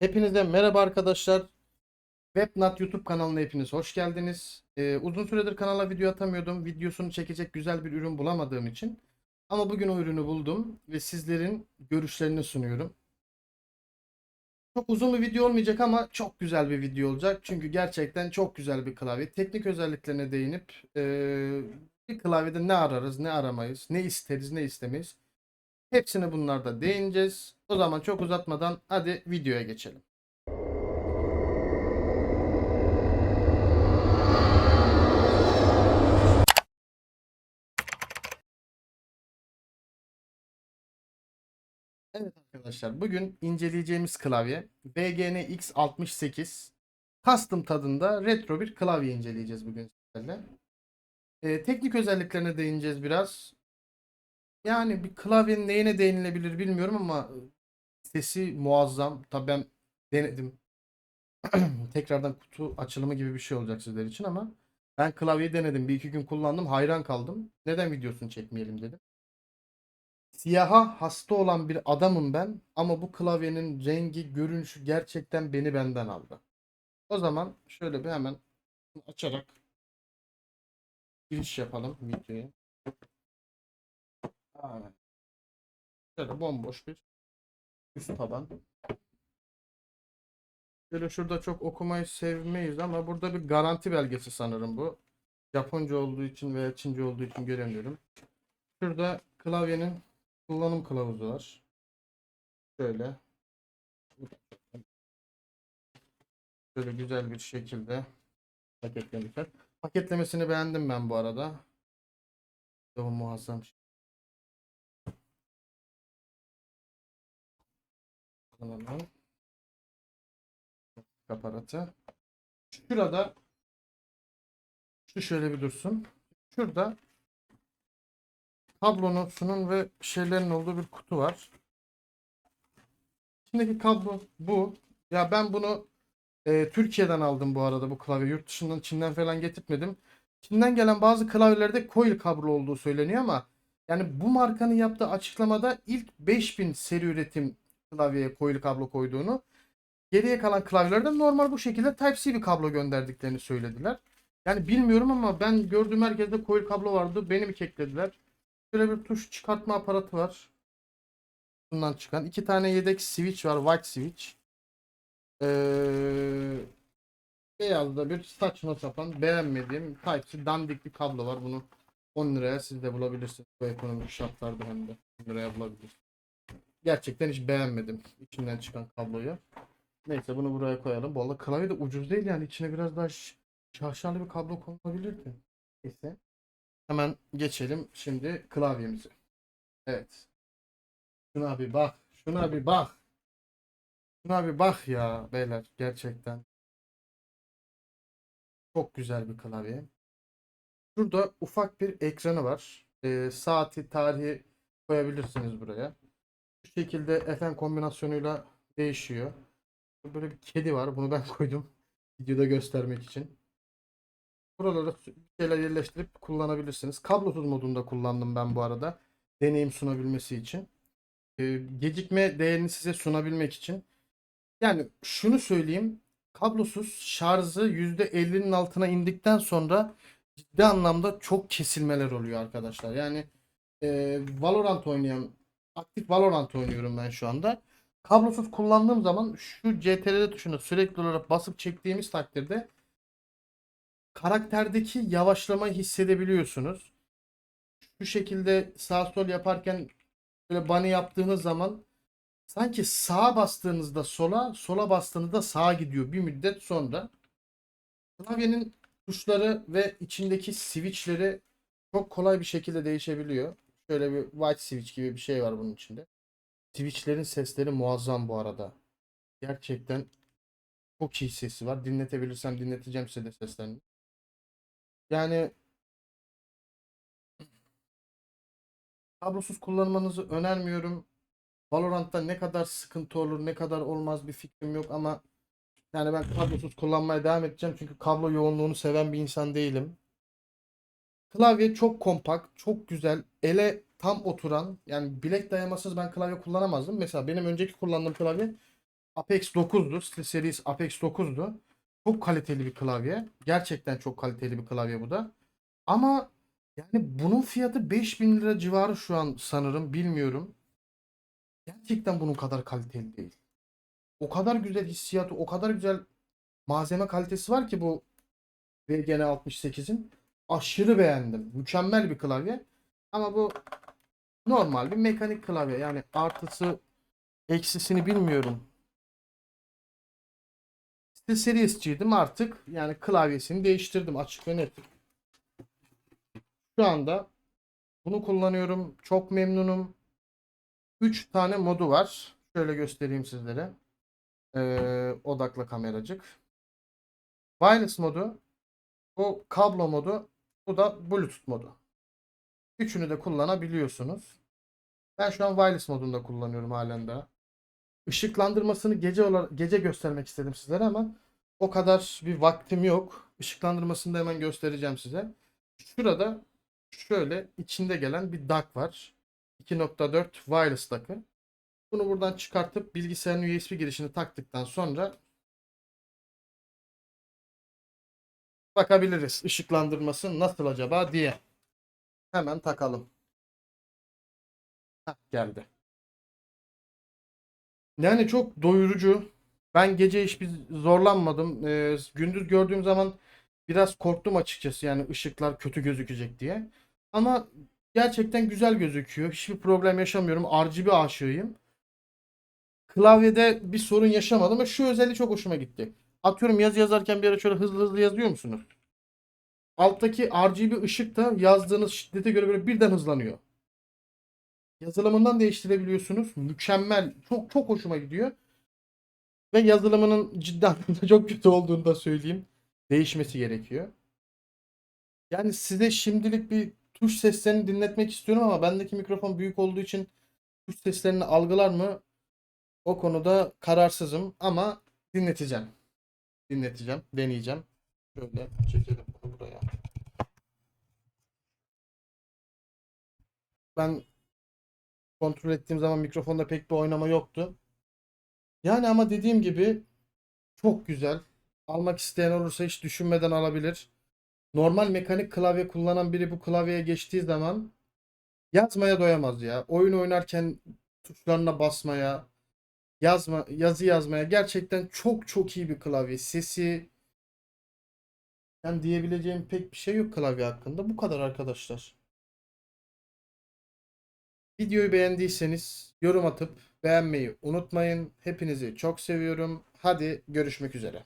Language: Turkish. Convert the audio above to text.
Hepinize merhaba arkadaşlar. Webnat YouTube kanalına hepiniz hoş geldiniz. Ee, uzun süredir kanala video atamıyordum. Videosunu çekecek güzel bir ürün bulamadığım için. Ama bugün o ürünü buldum ve sizlerin görüşlerini sunuyorum. Çok uzun bir video olmayacak ama çok güzel bir video olacak. Çünkü gerçekten çok güzel bir klavye. Teknik özelliklerine değinip ee, bir klavyede ne ararız, ne aramayız, ne isteriz, ne istemeyiz. Hepsini bunlarda değineceğiz. O zaman çok uzatmadan hadi videoya geçelim. Evet arkadaşlar bugün inceleyeceğimiz klavye BGN X68 custom tadında retro bir klavye inceleyeceğiz bugün sizlerle. Ee, teknik özelliklerine değineceğiz biraz. Yani bir klavyenin neyine değinilebilir bilmiyorum ama sesi muazzam. Tabii ben denedim. Tekrardan kutu açılımı gibi bir şey olacak sizler için ama ben klavyeyi denedim. Bir iki gün kullandım. Hayran kaldım. Neden videosunu çekmeyelim dedim. Siyaha hasta olan bir adamım ben ama bu klavyenin rengi, görünüşü gerçekten beni benden aldı. O zaman şöyle bir hemen açarak giriş yapalım videoya. Aynen. Şöyle bomboş bir üst taban. Şöyle şurada çok okumayı sevmeyiz ama burada bir garanti belgesi sanırım bu. Japonca olduğu için veya Çince olduğu için göremiyorum. Şurada klavyenin kullanım kılavuzu var. Şöyle. Şöyle güzel bir şekilde paketlemişler. Paketlemesini beğendim ben bu arada. Çok muazzam. Hemen. Aparatı. Şurada şu şöyle bir dursun. Şurada kablosunun ve şeylerin olduğu bir kutu var. İçindeki kablo bu. Ya ben bunu e, Türkiye'den aldım bu arada bu klavye. Yurt dışından Çin'den falan getirtmedim. Çin'den gelen bazı klavyelerde coil kablo olduğu söyleniyor ama yani bu markanın yaptığı açıklamada ilk 5000 seri üretim klavyeye coil kablo koyduğunu geriye kalan klavyelerde normal bu şekilde Type-C bir kablo gönderdiklerini söylediler. Yani bilmiyorum ama ben gördüğüm herkeste coil kablo vardı. Beni mi keklediler? Şöyle bir tuş çıkartma aparatı var. Bundan çıkan. iki tane yedek switch var. White switch. Ee, beyazda bir saçma sapan beğenmediğim Type-C dandik bir kablo var. Bunu 10 liraya siz de bulabilirsiniz. Bu ekonomik şartlarda hem de 10 liraya bulabilirsiniz. Gerçekten hiç beğenmedim içinden çıkan kabloyu. Neyse bunu buraya koyalım. Bu arada klavye de ucuz değil yani içine biraz daha şaşalı bir kablo konulabilirdi. Neyse. Hemen geçelim şimdi klavyemize. Evet. Şuna bir bak. Şuna bir bak. Şuna bir bak ya beyler gerçekten. Çok güzel bir klavye. Şurada ufak bir ekranı var. Ee, saati, tarihi koyabilirsiniz buraya. Bu şekilde FM kombinasyonuyla değişiyor. Böyle bir kedi var. Bunu ben koydum. Videoda göstermek için. Buralara bir şeyler yerleştirip kullanabilirsiniz. Kablosuz modunda kullandım ben bu arada. Deneyim sunabilmesi için. Ee, gecikme değerini size sunabilmek için. Yani şunu söyleyeyim. Kablosuz şarjı %50'nin altına indikten sonra ciddi anlamda çok kesilmeler oluyor arkadaşlar. Yani e, Valorant oynayan aktif Valorant oynuyorum ben şu anda. Kablosuz kullandığım zaman şu CTRL tuşuna sürekli olarak basıp çektiğimiz takdirde karakterdeki yavaşlamayı hissedebiliyorsunuz. Şu şekilde sağ sol yaparken böyle bunny yaptığınız zaman sanki sağa bastığınızda sola, sola bastığınızda sağa gidiyor bir müddet sonra. Klavyenin tuşları ve içindeki switchleri çok kolay bir şekilde değişebiliyor. Şöyle bir white switch gibi bir şey var bunun içinde. Switch'lerin sesleri muazzam bu arada. Gerçekten çok iyi sesi var. Dinletebilirsem dinleteceğim size de seslerini. Yani kablosuz kullanmanızı önermiyorum. Valorant'ta ne kadar sıkıntı olur, ne kadar olmaz bir fikrim yok ama yani ben kablosuz kullanmaya devam edeceğim çünkü kablo yoğunluğunu seven bir insan değilim. Klavye çok kompakt, çok güzel, ele tam oturan, yani bilek dayamasız ben klavye kullanamazdım. Mesela benim önceki kullandığım klavye Apex 9'du. SteelSeries Apex 9'du. Çok kaliteli bir klavye. Gerçekten çok kaliteli bir klavye bu da. Ama yani bunun fiyatı 5000 lira civarı şu an sanırım. Bilmiyorum. Gerçekten bunun kadar kaliteli değil. O kadar güzel hissiyatı, o kadar güzel malzeme kalitesi var ki bu VGN 68'in. Aşırı beğendim. Mükemmel bir klavye. Ama bu normal bir mekanik klavye. Yani artısı eksisini bilmiyorum. İşte Series'ciydim artık. Yani klavyesini değiştirdim açık ve net. Şu anda bunu kullanıyorum. Çok memnunum. 3 tane modu var. Şöyle göstereyim sizlere. Ee, odakla kameracık. Wireless modu. Bu kablo modu. Bu da Bluetooth modu. Üçünü de kullanabiliyorsunuz. Ben şu an wireless modunda kullanıyorum halen daha. Işıklandırmasını gece olarak gece göstermek istedim sizlere ama o kadar bir vaktim yok. Işıklandırmasını da hemen göstereceğim size. Şurada şöyle içinde gelen bir DAC var. 2.4 wireless DAC'ı. Bunu buradan çıkartıp bilgisayarın USB girişini taktıktan sonra bakabiliriz ışıklandırması nasıl acaba diye. Hemen takalım. Heh, geldi. Yani çok doyurucu. Ben gece hiçbir zorlanmadım. Ee, gündüz gördüğüm zaman biraz korktum açıkçası. Yani ışıklar kötü gözükecek diye. Ama gerçekten güzel gözüküyor. Hiçbir problem yaşamıyorum. RGB aşığıyım. Klavyede bir sorun yaşamadım ama şu özelliği çok hoşuma gitti. Atıyorum yazı yazarken bir ara şöyle hızlı hızlı yazıyor musunuz? Alttaki RGB ışık da yazdığınız şiddete göre böyle birden hızlanıyor. Yazılımından değiştirebiliyorsunuz. Mükemmel. Çok çok hoşuma gidiyor. Ve yazılımının cidden çok kötü olduğunu da söyleyeyim. Değişmesi gerekiyor. Yani size şimdilik bir tuş seslerini dinletmek istiyorum ama bendeki mikrofon büyük olduğu için tuş seslerini algılar mı? O konuda kararsızım ama dinleteceğim. Dinleteceğim, deneyeceğim. Şöyle çekelim bunu buraya. Ben kontrol ettiğim zaman mikrofonda pek bir oynama yoktu. Yani ama dediğim gibi çok güzel. Almak isteyen olursa hiç düşünmeden alabilir. Normal mekanik klavye kullanan biri bu klavyeye geçtiği zaman yazmaya doyamaz ya. Oyun oynarken tuşlarına basmaya, yazma, yazı yazmaya gerçekten çok çok iyi bir klavye. Sesi yani diyebileceğim pek bir şey yok klavye hakkında. Bu kadar arkadaşlar. Videoyu beğendiyseniz yorum atıp beğenmeyi unutmayın. Hepinizi çok seviyorum. Hadi görüşmek üzere.